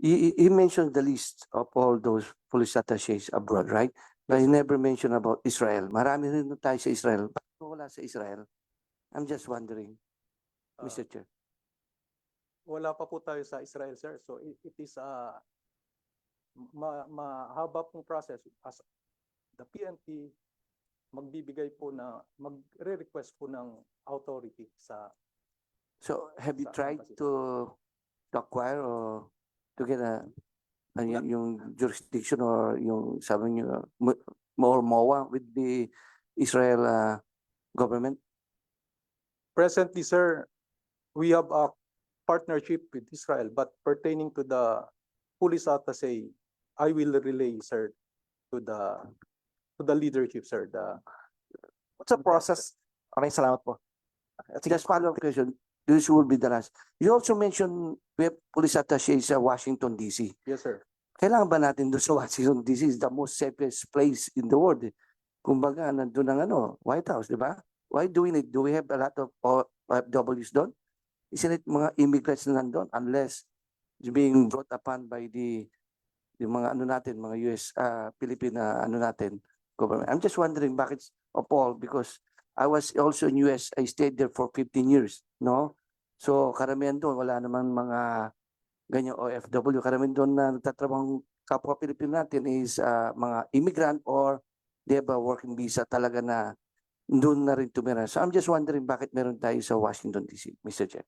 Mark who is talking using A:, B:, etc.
A: he, he mentioned the list of all those police attaches abroad, right? But he never mentioned about Israel. Marami rin tayo sa Israel. Bakit wala sa Israel? I'm just wondering,
B: Ah,
A: Mr. Chair.
B: Wala pa po tayo sa Israel, sir. So it, it is a ma, mahaba pong process as the PNP magbibigay po na magre-request po ng authority sa
A: So have you
B: Sa
A: tried
B: embassy.
A: to, to acquire or to get a, ano yun, yung jurisdiction or yung sabi niyo, mo- more MOA with the Israel uh, government?
B: Presently, sir, we have a partnership with Israel, but pertaining to the police attaché, I will relay, sir, to the to the leadership, sir, the
C: What's the process? Maraming salamat po. Sige,
A: Just follow-up question. This will be the last. You also mentioned we have police attaché sa Washington DC.
B: yes, sir.
A: Kailangan ba natin doon sa Washington DC is the most safest place in the world. Kumbaga, nandun ang ano, White House, di ba? Why do we need, do we have a lot of OFWs doon? Isn't it mga immigrants na nandun unless it's being brought upon by the yung mga ano natin, mga US, uh, Pilipina, ano natin, government. I'm just wondering bakit, of all, because I was also in US, I stayed there for 15 years, no? So karamihan doon, wala naman mga ganyan OFW. Karamihan doon na nagtatrabahong kapwa Pilipino natin is ah, mga immigrant or they have working visa talaga na doon na rin tumira. So I'm just wondering bakit meron tayo sa Washington DC, Mr. Chair.